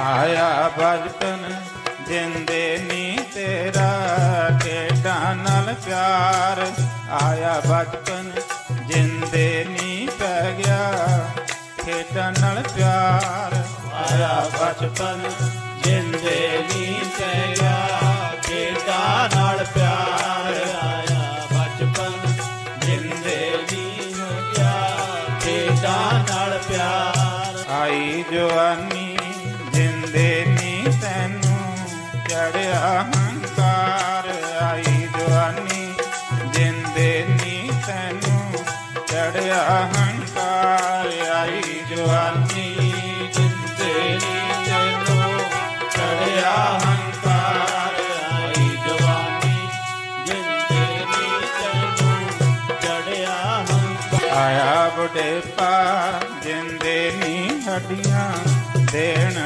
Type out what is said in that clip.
ਆਇਆ ਬਚਪਨ ਜਿੰਦੇ ਨੀ ਤੇਰਾ, ਖੇਡਾਂ ਨਾਲ ਪਿਆਰ। ਆਇਆ ਬਚਪਨ ਜਿੰਦੇ ਨੀ ਪੈ ਗਿਆ, ਖੇਡਾਂ ਨਾਲ ਪਿਆਰ। ਆਇਆ ਬਚਪਨ ਜਿੰਦੇ ਨੀ ਪੈ ਗਿਆ, ਖੇਡਾਂ ਨਾਲ ਪਿਆਰ। ਆਇਆ ਬਚਪਨ ਜਿੰਦੇ ਨੀ ਹੋ ਗਿਆ, ਖੇਡਾਂ ਨਾਲ ਪਿਆਰ। ਆਈ ਜਵਾਨੀ ਚੜਿਆ ਹੰਕਾਰ ਆਈ ਜਵਾਨੀ, ਜਿੰਦੇ ਨੀ ਤੈਨੂੰ ਚੜਿਆ ਹੰਕਾਰ ਆਈ ਜਵਾਨੀ, ਜਿੰਦੇ ਨੀ ਤੈਨੂੰ ਚੜਿਆ ਹੰਕਾਰ ਆਈ ਜਵਾਨੀ, ਜਿੰਦੇ ਨੀ ਤੈਨੂੰ ਚੜਿਆ ਹੰਕਾਰ। ਆਇਆ ਬੁਢੇਪਾ ਜਿੰਦੇ ਨੀ ਹੱਡੀਆਂ ਦੇਣ